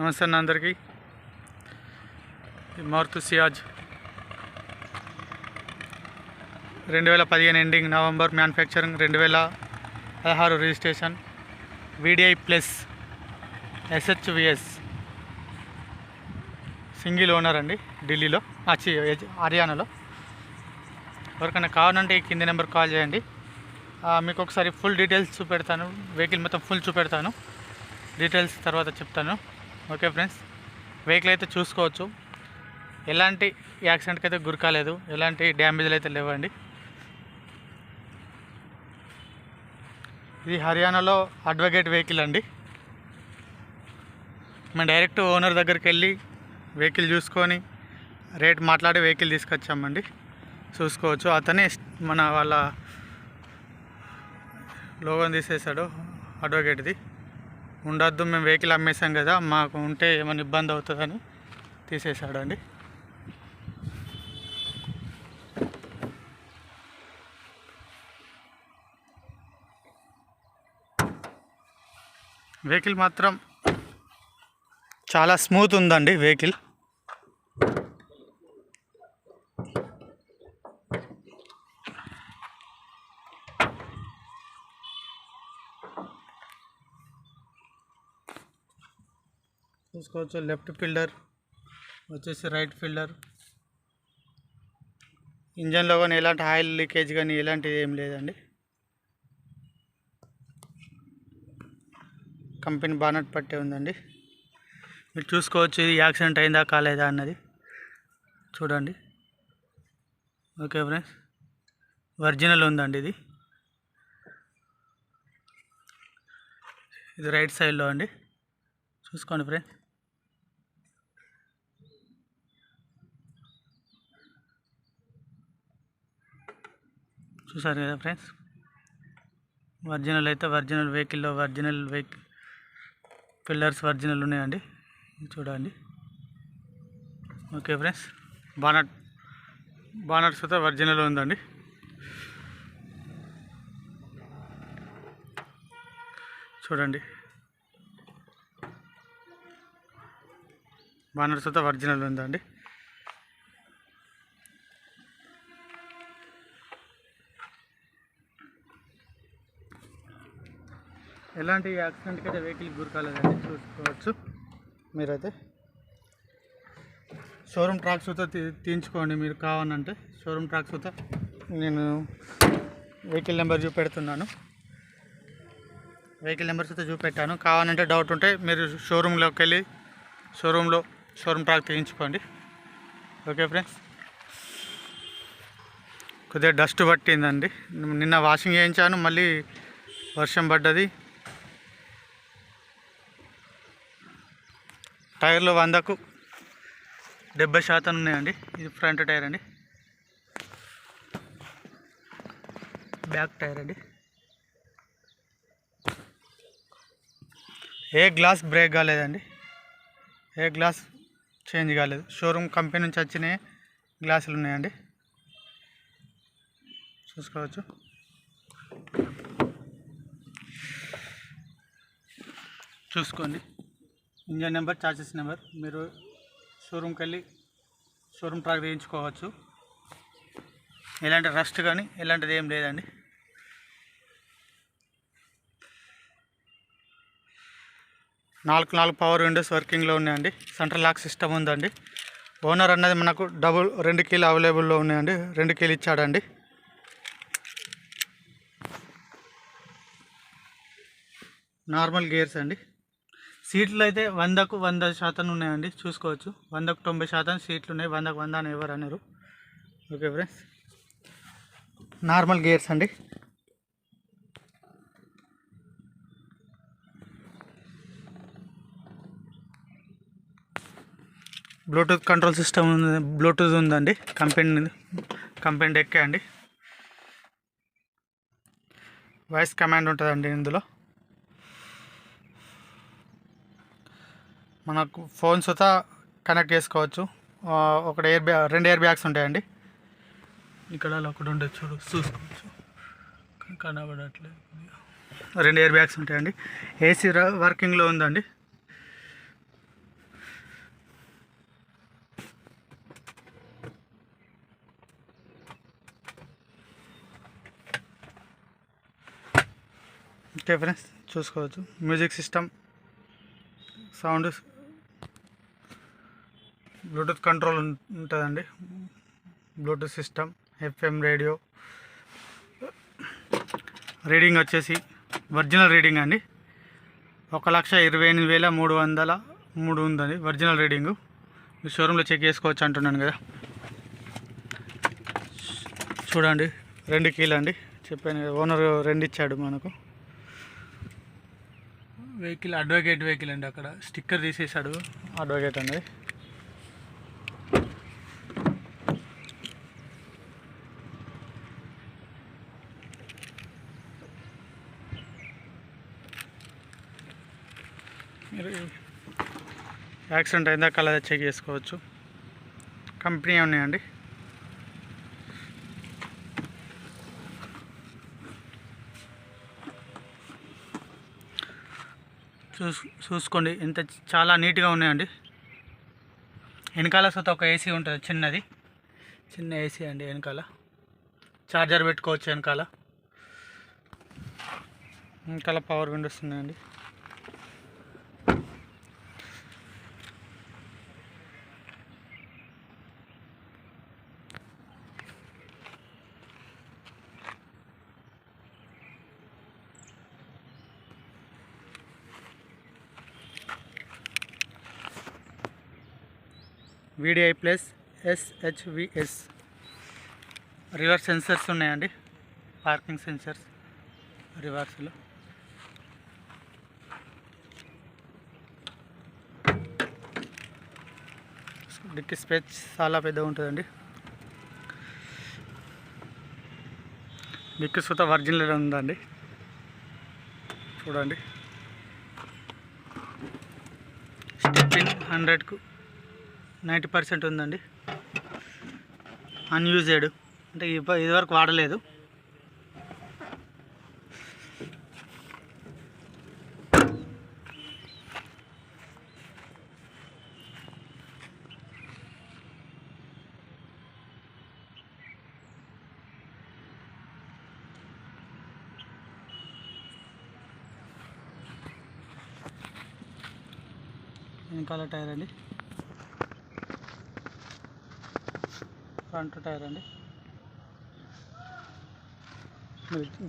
నమస్తే అన్న అందరికీ. మారుతు సియాజ్. రెండు వేల పదిహేను ఎండింగ్ నవంబర్ మ్యానుఫ్యాక్చరింగ్ రెండు వేల పదహారు registration. VDI plus SHVS. Single owner అండి ఢిల్లీలో. అచ్చి హర్యానాలో. ఎవరికైనా కావాలంటే ఈ కింది నెంబర్ కాల్ చేయండి. మీకు ఒకసారి ఫుల్ డీటెయిల్స్ చూపెడతాను. వెహికల్ మొత్తం ఫుల్ చూపెడతాను. డీటెయిల్స్ తర్వాత చెప్తాను. ఓకే ఫ్రెండ్స్ వెహికల్ అయితే చూసుకోవచ్చు. ఎలాంటి యాక్సిడెంట్కి అయితే గురి కాలేదు. ఎలాంటి డ్యామేజ్లు అయితే లేవండి. ఇది హర్యానాలో అడ్వకేట్ వెహికల్ అండి. మేము డైరెక్ట్ ఓనర్ దగ్గరికి వెళ్ళి వెహికల్ చూసుకొని రేట్ మాట్లాడి వెహికల్ తీసుకొచ్చామండి. చూసుకోవచ్చు. అతనే మన వాళ్ళ లోగోని తీసేసాడు అడ్వకేట్ది. ఉండొద్దు మేము వెహికల్ అమ్మేసాం కదా మాకు ఉంటే ఏమైనా ఇబ్బంది అవుతుందని తీసేశాడు అండి వెహికల్ మాత్రం చాలా స్మూత్ ఉందండి వెహికల్. చూసుకోవచ్చు. లెఫ్ట్ ఫిల్డర్ వచ్చేసి రైట్ ఫిల్డర్. ఇంజన్లో కానీ ఎలాంటి ఆయిల్ లీకేజ్ కానీ ఎలాంటిది ఏం లేదండి. కంపెనీ బానట్ పట్టే ఉందండి. మీరు చూసుకోవచ్చు ఇది యాక్సిడెంట్ అయిందా కాలేదా అన్నది. చూడండి. Okay friends. ఒరిజినల్ ఉందండి ఇది. ఇది రైట్ సైడ్లో అండి. చూసుకోండి ఫ్రెండ్స్. చూసారు కదా ఫ్రెండ్స్? ఒరిజినల్ అయితే ఒరిజినల్ వెహికల్లో ఒరిజినల్ వెహికల్ పిల్లర్స్ ఒరిజినల్ ఉన్నాయండి. చూడండి. ఓకే ఫ్రెండ్స్ బానట్ బానట్స్ అయితే ఒరిజినల్ ఉందండి. చూడండి. బానర్స్ అయితే ఒరిజినల్ ఉందండి. ఎలాంటి యాక్సిడెంట్కి అయితే వెహికల్ గురి కాలేదండి చూసుకోవచ్చు. మీరైతే షోరూమ్ ట్రాక్స్ అయితే తీ తీయించుకోండి మీరు కావాలంటే. షోరూమ్ ట్రాక్స్ అయితే నేను వెహికల్ నెంబర్ చూపెడుతున్నాను. వెహికల్ నెంబర్స్ అయితే చూపెట్టాను. కావాలంటే డౌట్ ఉంటే మీరు షోరూంలోకి వెళ్ళి షోరూంలో షోరూమ్ ట్రాక్ తీయించుకోండి. Okay friends? కొద్దిగా డస్ట్ పట్టిందండి. నిన్న వాషింగ్ చేయించాను మళ్ళీ వర్షం పడ్డది. టైర్లు వందకు డెబ్బై శాతం ఉన్నాయండి. ఇది ఫ్రంట్ టైర్ అండి. బ్యాక్ టైర్ అండి. ఏ గ్లాస్ బ్రేక్ కాలేదండి. ఏ గ్లాస్ చేంజ్ కాలేదు. షోరూమ్ కంపెనీ నుంచి వచ్చిన గ్లాసులు ఉన్నాయండి. చూసుకోవచ్చు. చూసుకోండి. ఇంజన్ నెంబర్ చార్జెస్ నెంబర్ మీరు షోరూమ్కి వెళ్ళి షోరూమ్ ట్రాక్ వేయించుకోవచ్చు ఎలాంటి రస్ట్ కానీ ఎలాంటిది ఏం లేదండి. నాలుగు నాలుగు పవర్ విండోస్ వర్కింగ్లో ఉన్నాయండి. సెంట్రల్ లాక్ సిస్టమ్ ఉందండి. ఓనర్ అన్నది మనకు డబుల్ రెండు కీలు అవైలబుల్లో ఉన్నాయండి. రెండు కీలు ఇచ్చాడండి. నార్మల్ గేర్స్ అండి. సీట్లు అయితే వందకు వంద శాతం ఉన్నాయండి. చూసుకోవచ్చు. వందకు తొంభై శాతం సీట్లు ఉన్నాయి. వందకు వంద అని ఎవరు అన్నారు ఓకే ఫ్రెండ్స్. నార్మల్ గేర్స్ అండి. బ్లూటూత్ కంట్రోల్ సిస్టమ్ ఉంది. బ్లూటూత్ ఉందండి. కంపెనీ కంపెనీ ఎక్కే అండి. వాయిస్ కమాండ్ ఉంటుందండి ఇందులో. మనకు ఫోన్ సుత కనెక్ట్ చేసుకోవచ్చు. ఒక ఎయిర్ బ్యాగ్ రెండు ఎయిర్ బ్యాగ్స్ ఉంటాయండి. ఇక్కడ ఒకటి ఉండదు చూడు చూసుకోవచ్చు. కనబడట్లేదు. రెండు ఎయిర్ బ్యాగ్స్ ఉంటాయండి. ఏసీ వర్కింగ్లో ఉందండి. ఓకే ఫ్రెండ్స్ చూసుకోవచ్చు. Music system sound bluetooth control ఉంటుందండి. Bluetooth system FM radio. Reading వచ్చేసి ఒరిజినల్ రీడింగ్ అండి. ఒక లక్ష ఇరవై ఎనిమిది వేల మూడు వందల మూడు ఉందండి ఒరిజినల్ రీడింగు. మీ షోరూంలో చెక్ చేసుకోవచ్చు అంటున్నాను కదా. చూడండి రెండు కీలు అండి. చెప్పాను ఓనర్ రెండు ఇచ్చాడు మనకు. వెహికల్ అడ్వకేట్ వెహికల్ అండి అక్కడ. స్టిక్కర్ తీసేసాడు అడ్వకేట్ అండి మీరు యాక్సిడెంట్ అయిందా కలర్ చెక్ చేసుకోవచ్చు. కంపెనీ ఉన్నాయండి చూసు చూసుకోండి. ఎంత చాలా నీట్గా ఉన్నాయండి. వెనకాల సొంత ఒక ఏసీ ఉంటుంది చిన్నది. చిన్న ఏసీ అండి వెనకాల. చార్జర్ పెట్టుకోవచ్చు వెనకాల. వెనకాల పవర్ విండోస్ ఉన్నాయండి. VDI plus SHVS reverse sensors ఉన్నాయండి. పార్కింగ్ సెన్సర్స్ రివర్స్లో డిక్కి స్పేస్ చాలా పెద్దగా ఉంటుందండి. డిక్కి సుత ఒరిజినల్ ఉందండి. చూడండి. స్టెప్పిన్ హండ్రెడ్కు నైంటీ పర్సెంట్ ఉందండి. అన్యూజెడ్ అంటే ఇదివరకు వాడలేదు. వెనకాల టైర్ అండి? ఫ్రంట్ టైర్ అండి.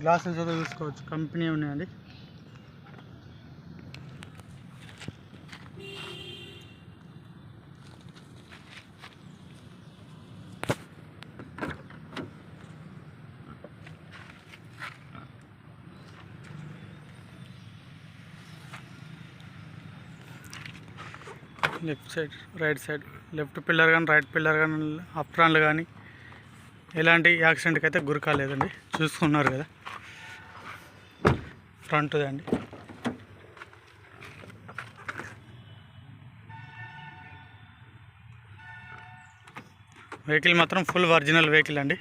గ్లాసెస్ అయితే చూసుకోవచ్చు. కంపెనీ ఉన్నాయండి. Left side right side left pillar కానీ రైట్ పిల్లర్ కానీ అప్రాన్లు కానీ ఎలాంటి యాక్సిడెంట్కి అయితే గురి కాలేదండి. చూసుకున్నారు కదా. ఫ్రంట్ అండి. వెహికల్ మాత్రం ఫుల్ ఒరిజినల్ వెహికల్ అండి.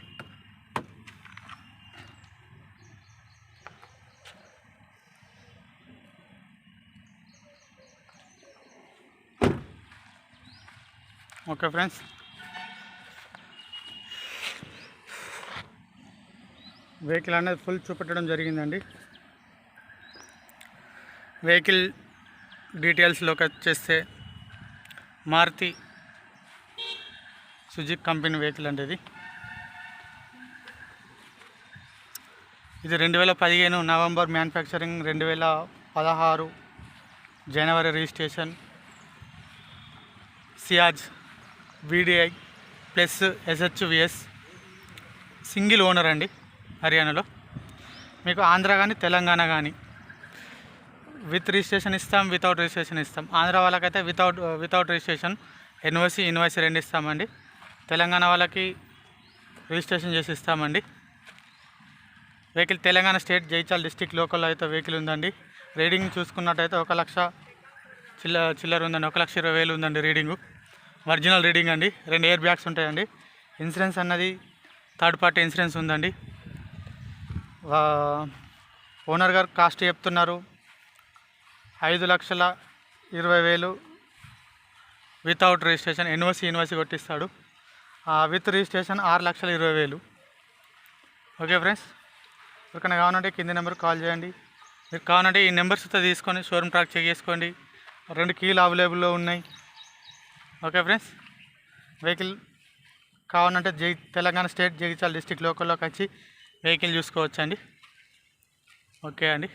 Okay friends. వెహికల్ అనేది ఫుల్ చూపెట్టడం జరిగిందండి. వెహికల్ డీటెయిల్స్లోకి వచ్చేస్తే మారుతి సుజుక్ కంపెనీ వెహికల్ అండి ఇది. ఇది రెండు వేల పదిహేను నవంబర్ మ్యానుఫ్యాక్చరింగ్ రెండు వేల పదహారు జనవరి registration Ciaz VDI plus SHVS single owner అండి హర్యానాలో. మీకు ఆంధ్ర కానీ తెలంగాణ కానీ విత్ రిజిస్ట్రేషన్ ఇస్తాం వితౌట్ రిజిస్ట్రేషన్ ఇస్తాం. ఆంధ్ర వాళ్ళకైతే without without registration NOC invoice రెండు ఇస్తామండి. తెలంగాణ వాళ్ళకి రిజిస్ట్రేషన్ చేసి ఇస్తామండి. వెహికల్ తెలంగాణ స్టేట్ జైచాల్ డిస్టిక్ లోకల్లో అయితే వెహికల్ ఉందండి. రీడింగ్ చూసుకున్నట్టయితే ఒక లక్ష చిల్ల చిల్లర ఉందండి ఒక లక్ష ఇరవై వేలు ఉందండి రీడింగు. ఒరిజినల్ రీడింగ్ అండి. రెండు ఎయిర్ బ్యాగ్స్ ఉంటాయండి. ఇన్సూరెన్స్ అన్నది థర్డ్ పార్టీ ఇన్సూరెన్స్ ఉందండి. ఓనర్ గారు కాస్ట్ చెప్తున్నారు. ఐదు లక్షల ఇరవై వేలు వితౌట్ రిజిస్ట్రేషన్ ఎన్ఓసి ఎన్ఓసి కొట్టిస్తాడు. విత్ రిజిస్ట్రేషన్ ఆరు లక్షల ఇరవై వేలు. ఓకే ఫ్రెండ్స్ ఎవరికైనా కావాలంటే కింది నెంబర్కి కాల్ చేయండి. మీరు కావాలంటే ఈ నెంబర్స్తో తీసుకొని షోరూమ్ ట్రాక్ చెక్ చేసుకోండి. రెండు కీలు అవైలబుల్లో ఉన్నాయి. Okay friends. వెహికల్ కావాలంటే జై తెలంగాణ స్టేట్ జగిత్యాల డిస్టిక్ లోకల్లోకి వచ్చి వెహికల్ చూసుకోవచ్చండి. ఓకే అండి.